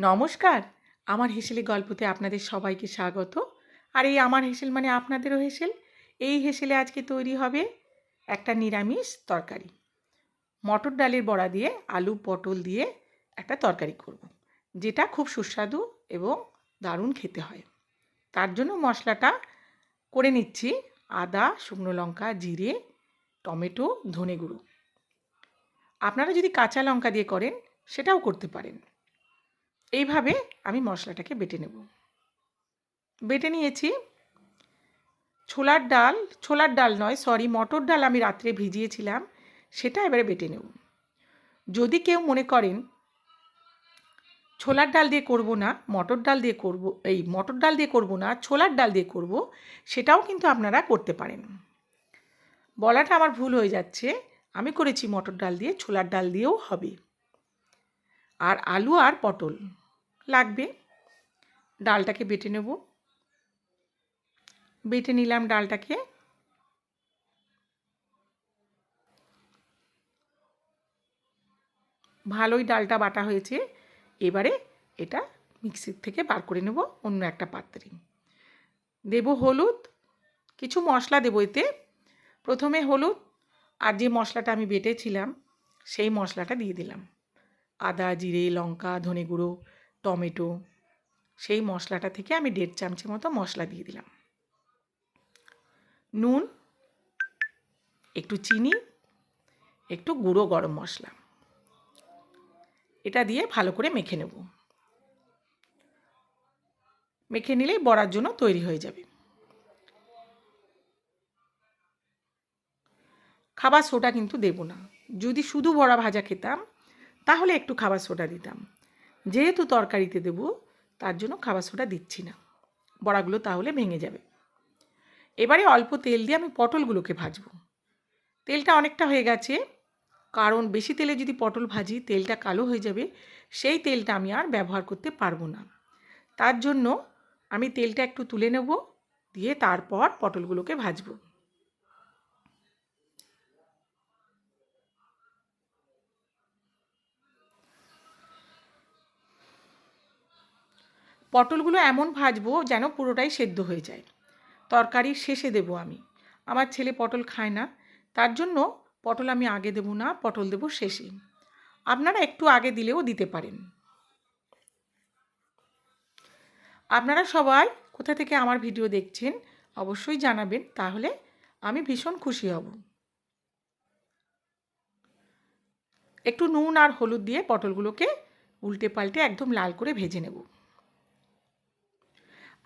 নমস্কার। আমার হেসেলি গল্পতে আপনাদের সবাইকে স্বাগত। আর এই আমার হেসেল মানে আপনাদেরও হেসেল। এই হেসেলে আজকে তৈরি হবে একটা নিরামিষ তরকারি। মটর ডালের বড়া দিয়ে আলু পটল দিয়ে একটা তরকারি করব। যেটা খুব সুস্বাদু এবং দারুণ খেতে হয়। তার জন্য মশলাটা করে নিচ্ছি আদা, শুকনো লঙ্কা, জিরে, টমেটো, ধনে গুঁড়ো। আপনারা যদি কাঁচা লঙ্কা দিয়ে করেন, সেটাও করতে পারেন। এইভাবে আমি মশলাটাকে বেটে নেব। বেটে নিয়েছি ছোলার ডাল। ছোলার ডাল নয় সরি মটর ডাল আমি রাত্রে ভিজিয়েছিলাম, সেটা এবারে বেটে নেব। যদি কেউ মনে করেন ছোলার ডাল দিয়ে করব না, মটর ডাল দিয়ে করব, এই মটর ডাল দিয়ে করব না, ছোলার ডাল দিয়ে করব, সেটাও কিন্তু আপনারা করতে পারেন। বলাটা আমার ভুল হয়ে যাচ্ছে, আমি করেছি মটর ডাল দিয়ে, ছোলার ডাল দিয়েও হবে। আর আলু আর পটল। লাগবে। ডালটাকে বেটে নেব। বেটে নিলাম ডালটাকে। ভালোই ডালটা বাটা হয়েছে। এবারে এটা মিক্সির থেকে বার করে নেব অন্য একটা পাত্রে। দেব হলুদ। কিছু মশলা দেবো এতে। প্রথমে হলুদ আর যে মশলাটা আমি বেটেছিলাম, সেই মশলাটা দিয়ে দিলাম। আদা, জিরে, লঙ্কা, ধনে গুঁড়ো টমেটো, সেই মশলাটা থেকে আমি দেড় চামচের মতো মশলা দিয়ে দিলাম। নুন, একটু চিনি, একটু গুঁড়ো গরম মশলা। এটা দিয়ে ভালো করে মেখে নেব। মেখে নিলেই বড়ার জন্য তৈরি হয়ে যাবে। খাবার সোডা কিন্তু দেব না। যদি শুধু বড়া ভাজা খেতাম, তাহলে একটু খাবার সোডা দিতাম। যেহেতু তরকারিতে দেবো, তার জন্য খাবার সোডা দিচ্ছি না। বড়াগুলো তাহলে ভেঙে যাবে। এবারে অল্প তেল দিয়ে আমি পটলগুলোকে ভাজবো। তেলটা অনেকটা হয়ে গেছে, কারণ বেশি তেলে যদি পটল ভাজি, তেলটা কালো হয়ে যাবে, সেই তেলটা আমি আর ব্যবহার করতে পারব না। তার জন্য আমি তেলটা একটু তুলে নেব, দিয়ে তারপর পটলগুলোকে ভাজবো। পটলগুলো এমন ভাজবো যেন পুরোটাই সেদ্ধ হয়ে যায়। তরকারির শেষে দেবো আমি। আমার ছেলে পটল খায় না। তার জন্য পটল আমি আগে দেবো না, পটল দেবো শেষে। আপনারা একটু আগে দিলেও দিতে পারেন। আপনারা সবাই কোথা থেকে আমার ভিডিও দেখছেন অবশ্যই জানাবেন, তাহলে আমি ভীষণ খুশি হব। একটু নুন আর হলুদ দিয়ে পটলগুলোকে উল্টে পাল্টে একদম লাল করে ভেজে নেব।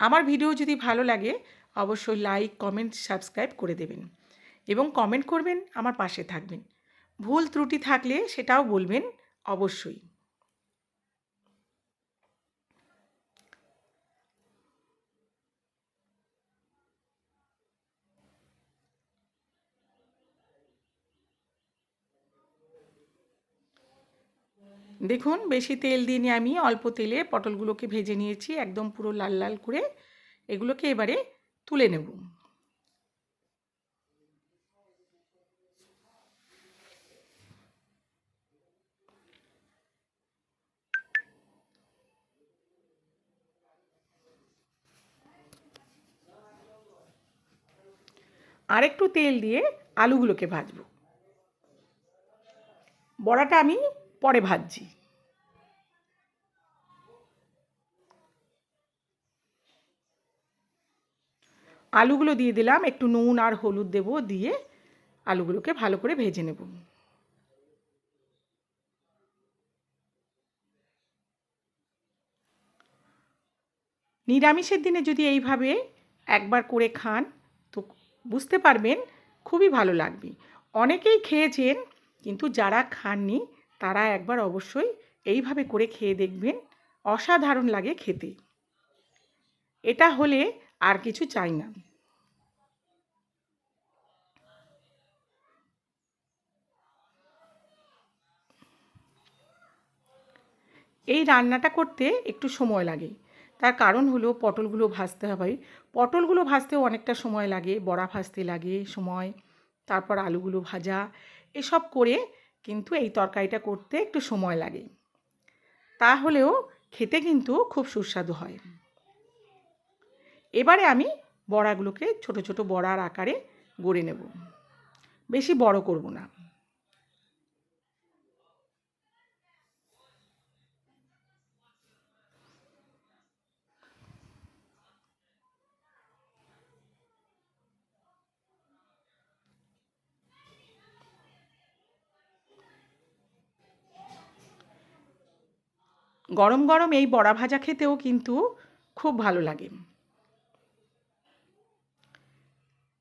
আমার ভিডিও যদি ভালো লাগে, অবশ্যই লাইক কমেন্ট সাবস্ক্রাইব করে দেবেন। এবং কমেন্ট করবেন, আমার পাশে থাকবেন। ভুল ত্রুটি থাকলে সেটাও বলবেন, অবশ্যই। দেখুন, বেশি তেল দিইনি আমি, অল্প তেলে পটলগুলোকে ভেজে নিয়েছি, একদম পুরো লাল লাল করে এগুলোকে এবারে তুলে নেব। আরেকটু তেল দিয়ে আলুগুলোকে ভাজবো। বড়াটা আমি পরে ভাজছি আলুগুলো দিয়ে দিলাম, একটু নুন আর হলুদ দেব, দিয়ে আলুগুলোকে ভালো করে ভেজে নেব। নিরামিষের দিনে যদি এইভাবে একবার করে খান, তো বুঝতে পারবেন খুবই ভালো লাগবে। অনেকেই খেয়েছেন, কিন্তু যারা খাননি তারা একবার অবশ্যই এইভাবে করে খেয়ে দেখবেন। অসাধারণ লাগে খেতে। এটা হলে আর কিছু চাই না। এই রান্নাটা করতে একটু সময় লাগে। তার কারণ হলো পটলগুলো ভাজতে হবে। পটলগুলো ভাজতেও অনেকটা সময় লাগে, বড়া ভাজতে লাগে সময়। তারপর আলুগুলো ভাজা, এসব করে কিন্তু এই তরকারিটা করতে একটু সময় লাগে। তাহলেও খেতে কিন্তু খুব সুস্বাদু হয়। এবারে আমি বড়াগুলোকে ছোট ছোট বড়ার আকারে গড়ে নেব। বেশি বড় করব না। গরম গরম এই বড়া ভাজা খেতেও কিন্তু খুব ভালো লাগে।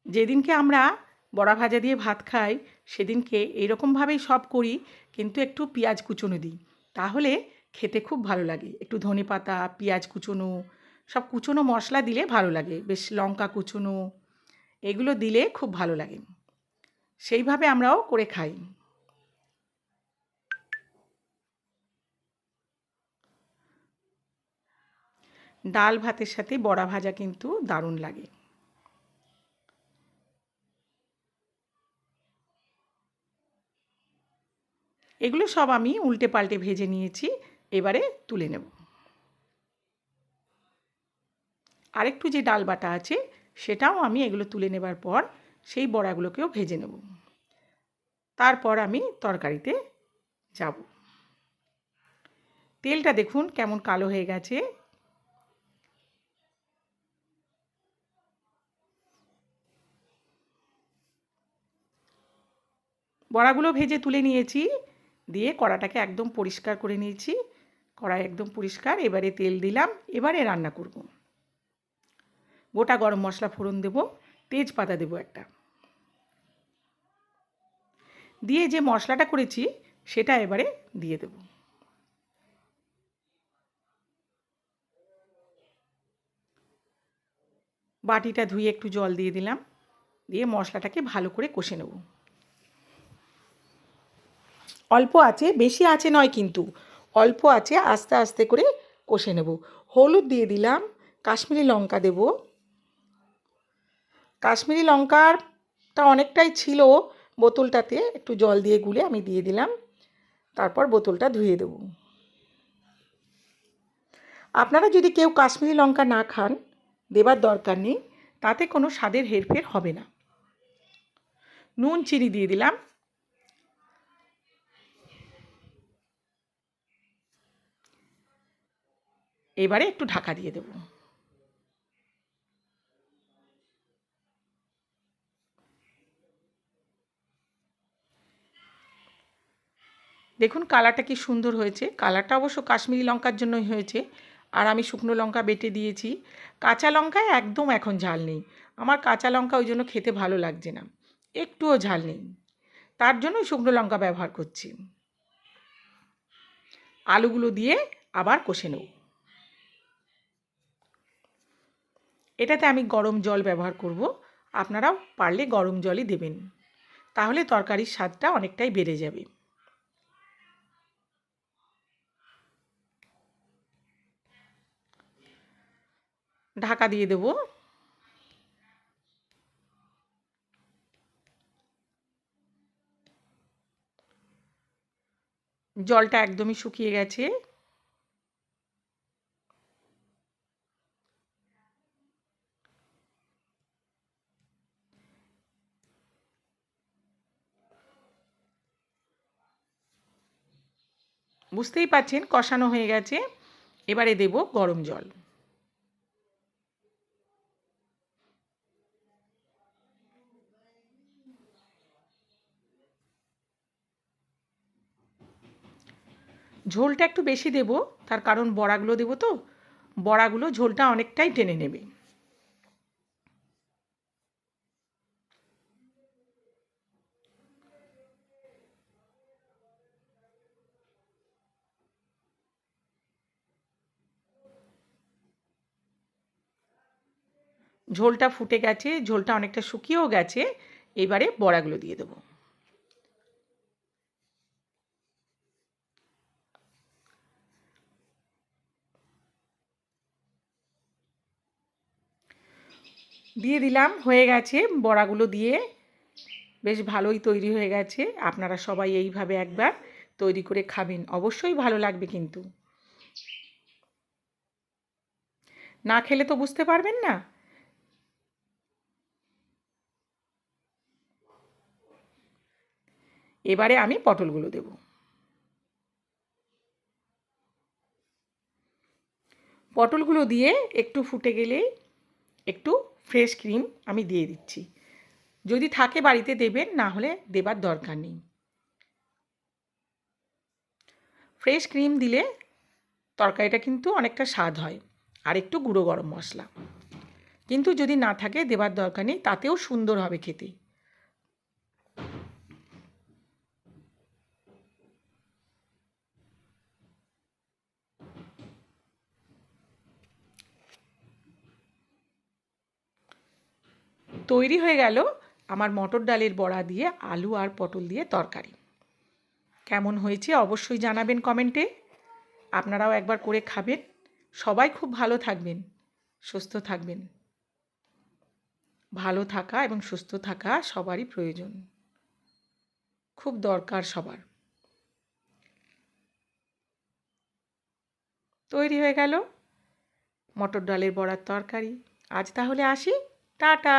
যেদিনকে আমরা বড়া ভাজা দিয়ে ভাত খাই, সেদিনকে এইরকমভাবেই সব করি, কিন্তু একটু পেঁয়াজ কুচোনো দিই। তাহলে খেতে খুব ভালো লাগে। একটু ধনে পাতা, পেঁয়াজ কুচোনো, সব কুচোনো মশলা দিলে ভালো লাগে। বেশ লঙ্কা কুচোনো, এগুলো দিলে খুব ভালো লাগে। সেইভাবে আমরাও করে খাই। ডাল ভাতের সাথে বড়া ভাজা কিন্তু দারুণ লাগে। এগুলো সব আমি উল্টে পাল্টে ভেজে নিয়েছি, এবারে তুলে নেব। আরেকটু যে ডাল বাটা আছে, সেটাও আমি এগুলো তুলে নেবার পর সেই বড়াগুলোকেও ভেজে নেব। তারপর আমি তরকারিতে যাব। তেলটা দেখুন কেমন কালো হয়ে গেছে বড়াগুলো ভেজে তুলে নিয়েছি, দিয়ে কড়াটাকে একদম পরিষ্কার করে নিয়েছি। কড়াই একদম পরিষ্কার, এবারে তেল দিলাম, এবারে রান্না করব। গোটা গরম মশলা ফোড়ন দেব, তেজপাতা দেব একটা। দিয়ে যে মশলাটা করেছি, সেটা এবারে দিয়ে দেব। বাটিটা ধুয়ে একটু জল দিয়ে দিলাম, দিয়ে মশলাটাকে ভালো করে কষে নেব। অল্প আছে, বেশি আছে নয় কিন্তু। অল্প আছে, আস্তে আস্তে করে কষে নেব। হলুদ দিয়ে দিলাম, কাশ্মীরি লঙ্কা দেব। কাশ্মীরি লঙ্কারটা অনেকটাই ছিল বোতলটাতে, একটু জল দিয়ে গুলে আমি দিয়ে দিলাম। তারপর বোতলটা ধুয়ে দেব। আপনারা যদি কেউ কাশ্মীরি লঙ্কা না খান, দেবার দরকার নেই, তাতে কোনো স্বাদের হেরফের হবে না। নুন, চিনি দিয়ে দিলাম। এবারে একটু ঢাকা দিয়ে দেব। দেখুন, কালারটা কি সুন্দর হয়েছে। কালারটা অবশ্য কাশ্মীরি লঙ্কার জন্যই হয়েছে। আর আমি শুকনো লঙ্কা বেটে দিয়েছি। কাঁচা লঙ্কায় একদম এখন ঝাল নেই। আমার কাঁচা লঙ্কা ওই জন্য খেতে ভালো লাগছে না। একটুও ঝাল নেই। তার জন্যই শুকনো লঙ্কা ব্যবহার করছি। আলুগুলো দিয়ে আবার কষে নেব। এটাতে আমি গরম জল ব্যবহার করব। আপনারাও পারলে গরম জলই দেবেন। তাহলে তরকারির স্বাদটা অনেকটাই বেড়ে যাবে। ঢাকা দিয়ে দেব। জলটা একদমই শুকিয়ে গেছে। বুঝতেই পাচ্ছেন কষানো হয়ে গেছে। এবারে দেব গরম জল। ঝোলটা একটু বেশি দেব, তার কারণ বড়াগুলো দেবো তো। বড়াগুলো ঝোলটা অনেকটাই টেনে নেবে। ঝোলটা ফুটে গেছে, ঝোলটা অনেকটা শুকিয়েও গেছে, এবারে বড়াগুলো দিয়ে দেবো। দিয়ে দিলাম, হয়ে গেছে বড়াগুলো দিয়ে। বেশ ভালোই তৈরি হয়ে গেছে, আপনারা সবাই এইভাবে একবার তৈরি করে খাবেন, অবশ্যই ভালো লাগবে কিন্তু। না খেলে তো বুঝতে পারবেন না। এবারে আমি পটলগুলো দেব। পটলগুলো দিয়ে একটু ফুটে গেলেই একটু ফ্রেশ ক্রিম আমি দিয়ে দিচ্ছি। যদি থাকে বাড়িতে দেবেন, না হলে দেবার দরকার নেই। ফ্রেশ ক্রিম দিলে তরকারিটা কিন্তু অনেকটা স্বাদ হয় আর একটু গুঁড়ো গরম মশলা। কিন্তু যদি না থাকে, দেবার দরকার নেই, তাতেও সুন্দর হবে খেতে। তৈরি হয়ে গেল আমার মটর ডালের বড়া দিয়ে আলু আর পটল দিয়ে তরকারি। কেমন হয়েছে অবশ্যই জানাবেন কমেন্টে। আপনারাও একবার করে খাবেন। সবাই খুব ভালো থাকবেন, সুস্থ থাকবেন। ভালো থাকা এবং সুস্থ থাকা সবারই প্রয়োজন। খুব দরকার সবার। তৈরি হয়ে গেল মটর ডালের বড়ার তরকারি। আজ তাহলে আসি। টাটা